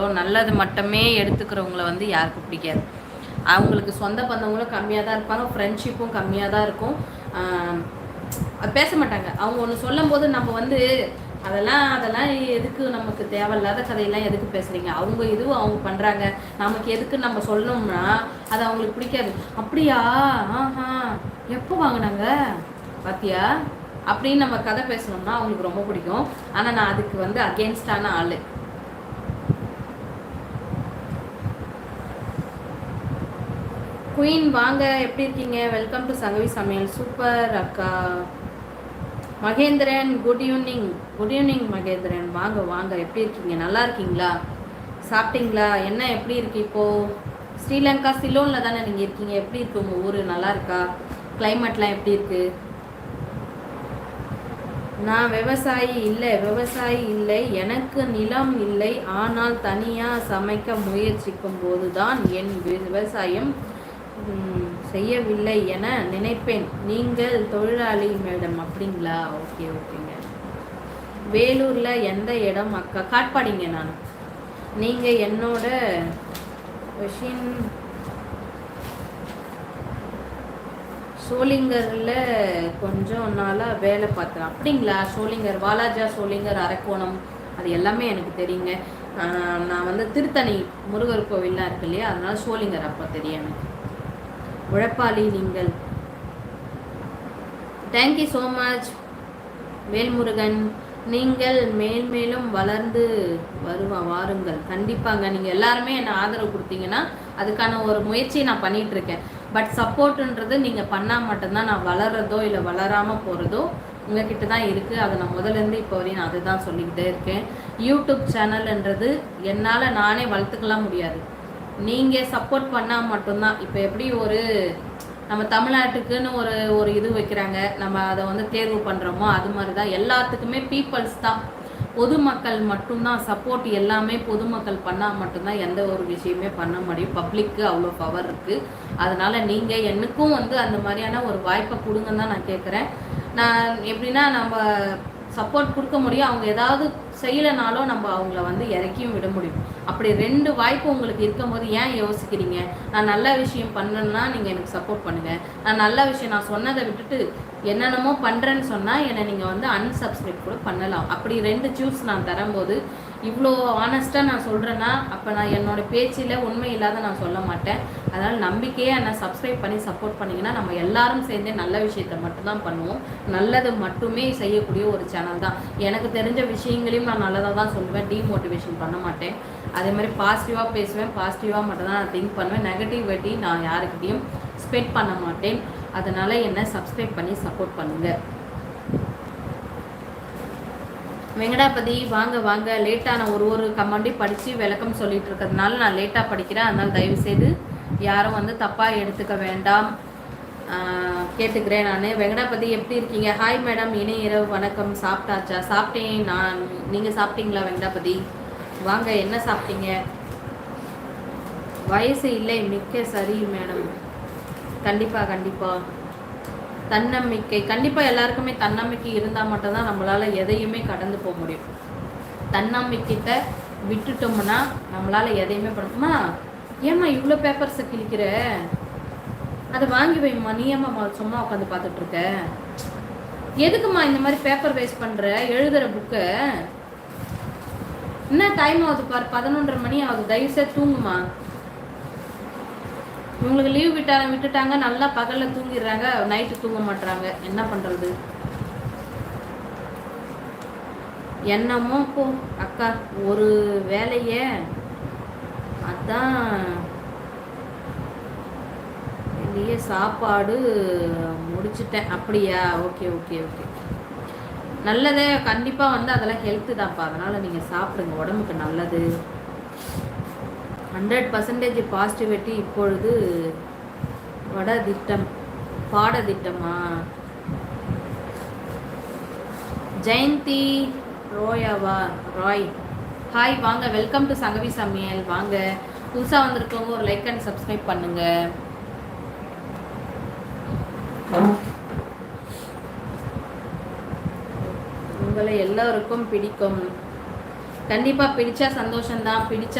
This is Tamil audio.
பேசுகிறவங்களோ நல்லது மட்டுமே எடுத்துக்கிறவங்கள வந்து யாருக்கும் பிடிக்காது. அவங்களுக்கு சொந்த பந்தவங்களும் கம்மியாக தான் இருப்பாங்க ஃப்ரெண்ட்ஷிப்பும் கம்மியாக தான் இருக்கும். பேச மாட்டாங்க. அவங்க ஒன்று சொல்லும் போது நம்ம வந்து அதெல்லாம் அதெல்லாம் எதுக்கு நமக்கு தேவையில்லாத கதையெல்லாம் எதுக்கு பேசுகிறீங்க அவங்க இதுவும் அவங்க பண்ணுறாங்க நமக்கு எதுக்கு நம்ம சொல்லணும்னா அது அவங்களுக்கு பிடிக்காது. அப்படியா? ஆஹா. எப்போ வாங்கினாங்க? பாத்தியா? அப்படின்னு நம்ம கதை பேசணும்னா அவங்களுக்கு ரொம்ப பிடிக்கும். ஆனால் நான் அதுக்கு வந்து அகேன்ஸ்டான ஆள். குயின் வாங்க. எப்படி இருக்கீங்க? வெல்கம் டு சங்கவி சமையல். சூப்பர் அக்கா. Mahendran good evening good evening Mahendran. வாங்க வாங்க. எப்படி இருக்கீங்க? நல்லா இருக்கீங்களா? சாப்பிட்டீங்களா? என்ன எப்படி இருக்கு இப்போது ஸ்ரீலங்கா சிலோனில் தானே நீங்கள் இருக்கீங்க. எப்படி இருக்கு உங்கள் ஊர்? நல்லா இருக்கா? கிளைமேட்லாம் எப்படி இருக்குது நான் விவசாயி இல்லை விவசாயி இல்லை. எனக்கு நிலம் இல்லை. ஆனால் தனியாக சமைக்க முயற்சிக்கும் போது தான் என் விவசாயம் செய்யவில்லை என நினைப்பேன். நீங்கள் தொழிலாளி மேடம் அப்படிங்களா? ஓகே ஓகேங்க. வேலூரில் எந்த இடம்? அக்கா காட்பாடிங்க நான். நீங்கள் என்னோட கொஷின் சோளிங்கரில் கொஞ்சம் நாளாக வேலை பார்த்தேன். அப்படிங்களா? சோளிங்கர் வாலாஜா சோளிங்கர் அரக்கோணம் அது எல்லாமே எனக்கு தெரியுங்க. நான் வந்து திருத்தணி முருகர் கோவில்லாம் இருக்கு இல்லையா? அதனால சோளிங்கர் அப்போ தெரியும் எனக்கு. உழைப்பாளி நீங்கள். Thank you so much Velmurugan. நீங்கள் மேல்மேலும் வளர்ந்து வருவா வாருங்கள். கண்டிப்பாங்க நீங்கள் எல்லாருமே என்னை ஆதரவு கொடுத்தீங்கன்னா அதுக்கான ஒரு முயற்சியை நான் பண்ணிகிட்ருக்கேன் இருக்கேன் பட் சப்போர்ட்டுன்றது நீங்கள் பண்ணால் மட்டும்தான் நான் வளர்றதோ இல்லை வளராமல் போகிறதோ உங்ககிட்ட தான் இருக்குது அதை நான் முதலேருந்து இப்போ வரையும் நான் அதுதான் சொல்லிக்கிட்டே இருக்கேன். யூடியூப் சேனல்ன்றது என்னால் நானே வளர்த்துக்கலாம் முடியாது. நீங்கள் சப்போர்ட் பண்ணால் மட்டும்தான். இப்போ எப்படி ஒரு நம்ம தமிழ்நாட்டுக்குன்னு ஒரு ஒரு இது வைக்கிறாங்க. நம்ம அதை வந்து தேர்வு பண்ணுறோமோ அது மாதிரி தான் எல்லாத்துக்குமே பீப்புள்ஸ் தான். பொதுமக்கள் மட்டும்தான். சப்போர்ட் எல்லாமே பொதுமக்கள் பண்ணால் மட்டும்தான் எந்த ஒரு விஷயமே பண்ண முடியும். பப்ளிக்கு அவ்வளோ பவர் இருக்குது அதனால் நீங்கள் எனக்கும் வந்து அந்த மாதிரியான ஒரு வாய்ப்பை கொடுங்கன்னு தான் நான் கேட்குறேன் நான் எப்படின்னா நம்ம சப்போர்ட் கொடுக்க முடியும். அவங்க ஏதாவது செய்யலைனாலும் நம்ம அவங்கள வந்து இறக்கியும் விட முடியும். அப்படி ரெண்டு வாய்ப்பு உங்களுக்கு இருக்கும்போது ஏன் யோசிக்கிறீங்க? நான் நல்ல விஷயம் பண்ணுறேன்னா நீங்கள் எனக்கு சப்போர்ட் பண்ணுங்கள் நான் நல்ல விஷயம் நான் சொன்னதை விட்டுட்டு என்னென்னமோ பண்ணுறேன்னு சொன்னால் என்னை நீங்கள் வந்து அன்சப்ஸ்கிரைப் கூட பண்ணலாம். அப்படி ரெண்டு சூஸ் நான் தரும்போது இவ்வளோ ஆனஸ்ட்டாக நான் சொல்கிறேன்னா அப்போ நான் என்னோடய பேச்சில் உண்மை இல்லாத நான் சொல்ல மாட்டேன். அதனால் நம்பிக்கையே என்னை சப்ஸ்கிரைப் பண்ணி சப்போர்ட் பண்ணிங்கன்னா நம்ம எல்லாரும் சேர்ந்தே நல்ல விஷயத்த மட்டும்தான் பண்ணுவோம். நல்லது மட்டுமே செய்யக்கூடிய ஒரு சேனல் தான். எனக்கு தெரிஞ்ச விஷயங்களையும் நான் நல்லதாக தான் சொல்லுவேன் டிமோட்டிவேஷன் பண்ண மாட்டேன். அதே மாதிரி பாசிட்டிவாக பேசுவேன் பாசிட்டிவாக மட்டும் தான் நான் திங்க் பண்ணுவேன். நெகட்டிவிட்டி நான் யாருக்கிட்டையும் ஸ்பெட் பண்ண மாட்டேன். அதனால் என்னை சப்ஸ்கிரைப் பண்ணி சப்போர்ட் பண்ணுங்கள் வெங்கடாபதி வாங்க வாங்க. லேட்டாக நான் ஒரு ஒரு கமெண்ட்டையும் படித்து விளக்கம் சொல்லிட்டு இருக்கிறதுனால நான் லேட்டாக படிக்கிறேன். அதனால் தயவுசெய்து யாரும் வந்து தப்பாக எடுத்துக்க வேண்டாம். கேட்டுக்கிறேன் நான். வெங்கடாபதி எப்படி இருக்கீங்க? ஹாய் மேடம் இணை இரவு வணக்கம். சாப்பிட்டாச்சா? சாப்பிட்டேன். நான் நீங்கள் சாப்பிட்டீங்களா வெங்கடாபதி? வாங்க என்ன சாப்பிட்டீங்க? வயசு இல்லை. மிக்க சரி மேடம் கண்டிப்பாக கண்டிப்பாக தன்னம்பிக்கை. கண்டிப்பாக எல்லாருக்குமே தன்னம்பிக்கை இருந்தால் மட்டும்தான் நம்மளால் எதையுமே கடந்து போக முடியும். தன்னம்பிக்கிட்ட விட்டுட்டோம்னா நம்மளால் எதையுமே பண்ணணுமா ஏம்மா இவ்வளோ பேப்பர்ஸை கிழிக்கிற? அதை வாங்கி வைம்மா நீ ஏம்மா சும்மா உட்காந்து பார்த்துட்டு இருக்க எதுக்குமா இந்த மாதிரி பேப்பர் வேஸ்ட் பண்ணுற எழுதுகிற புக்கு என்ன டைம் ஆகுது பார் பதினொன்றரை மணி ஆகுது. தயவுசெய்து தூங்குமா இவங்களுக்கு லீவ் விட்டாங்க விட்டுட்டாங்க நல்லா பகலில் தூங்கிடுறாங்க நைட்டு தூங்க மாட்டுறாங்க என்ன பண்ணுறது என்னமோ போ அக்கா ஒரு வேலையே. அதான் இங்கேயே சாப்பாடு முடிச்சிட்டேன். அப்படியா? Okay okay okay. நல்லதே கண்டிப்பாக வந்து அதெல்லாம் ஹெல்த்து தான்ப்பா. அதனால் நீங்கள் சாப்பிடுங்க. உடம்புக்கு நல்லது. ஹண்ட்ரட் பர்சன்டேஜ் பாசிட்டிவிட்டி இப்பொழுது வட திட்டம் பாட திட்டமா ஜெயந்தி ரோயாவா ராய். ஹாய் வாங்க. Welcome to Sangavi Samayal. வாங்க. புதுசாக வந்திருக்கவங்க ஒரு லைக் அண்ட் சப்ஸ்கிரைப் பண்ணுங்கள் உங்களை எல்லோருக்கும் பிடிக்கும். கண்டிப்பாக பிடிச்சா சந்தோஷம்தான் பிடிச்ச